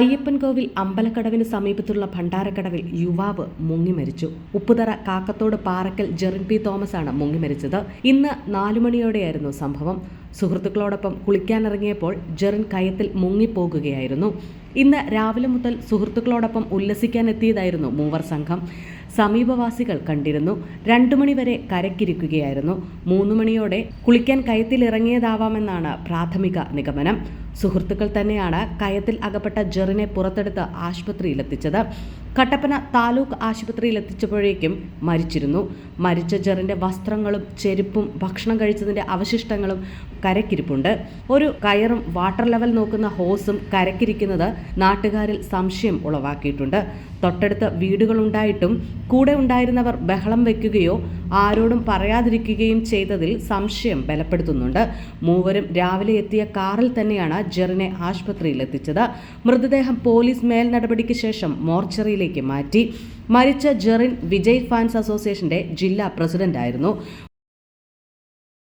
അയ്യപ്പൻകോവിൽ അമ്പലക്കടവിന് സമീപത്തുള്ള ഭണ്ഡാരക്കടവിൽ യുവാവ് മുങ്ങിമരിച്ചു ഉപ്പുതറ കാക്കത്തോട് പാറക്കൽ ജെറിൻ പി തോമസ് ആണ് മുങ്ങിമരിച്ചത് ഇന്ന് നാലുമണിയോടെയായിരുന്നു സംഭവം. സുഹൃത്തുക്കളോടൊപ്പം കുളിക്കാനിറങ്ങിയപ്പോൾ ജെറിൻ കയത്തിൽ മുങ്ങിപ്പോകുകയായിരുന്നു. ഇന്ന് രാവിലെ മുതൽ സുഹൃത്തുക്കളോടൊപ്പം ഉല്ലസിക്കാനെത്തിയതായിരുന്നു മൂവർ സംഘം. സമീപവാസികൾ കണ്ടിരുന്നു. രണ്ടു മണിവരെ കരക്കിരിക്കുകയായിരുന്നു മൂന്ന് മണിയോടെ കുളിക്കാൻ കയത്തിലിറങ്ങിയതാവാമെന്നാണ് പ്രാഥമിക നിഗമനം. സുഹൃത്തുക്കൾ തന്നെയാണ് കയത്തിൽ അകപ്പെട്ട ജെറിനെ പുറത്തെടുത്ത് ആശുപത്രിയിലെത്തിച്ചത്. കട്ടപ്പന താലൂക്ക് ആശുപത്രിയിൽ എത്തിച്ചപ്പോഴേക്കും മരിച്ചിരുന്നു. മരിച്ച ജെറിന്റെ വസ്ത്രങ്ങളും ചെരുപ്പും ഭക്ഷണം കഴിച്ചതിന്റെ അവശിഷ്ടങ്ങളും കരക്കിരിപ്പുണ്ട് ഒരു കയറും വാട്ടർ ലെവൽ നോക്കുന്ന ഹോസും കരക്കിരിക്കുന്നത് നാട്ടുകാരിൽ സംശയം ഉളവാക്കിയിട്ടുണ്ട്. തൊട്ടടുത്ത് വീടുകളുണ്ടായിട്ടും കൂടെ ഉണ്ടായിരുന്നവർ ബഹളം വയ്ക്കുകയോ ആരോടും പറയാതിരിക്കുകയും ചെയ്തതിൽ സംശയം ബലപ്പെടുത്തുന്നുണ്ട്. മൂവരും രാവിലെ എത്തിയ കാറിൽ തന്നെയാണ് ജെറിനെ ആശുപത്രിയിൽ എത്തിച്ചത്. മൃതദേഹം പോലീസ് മേൽ നടപടിക്ക് ശേഷം മോർച്ചറിയിലേക്ക് മാറ്റി. മരിച്ച ജെറിൻ വിജയ് ഫാൻസ് അസോസിയേഷന്റെ ജില്ലാ പ്രസിഡന്റായിരുന്നു.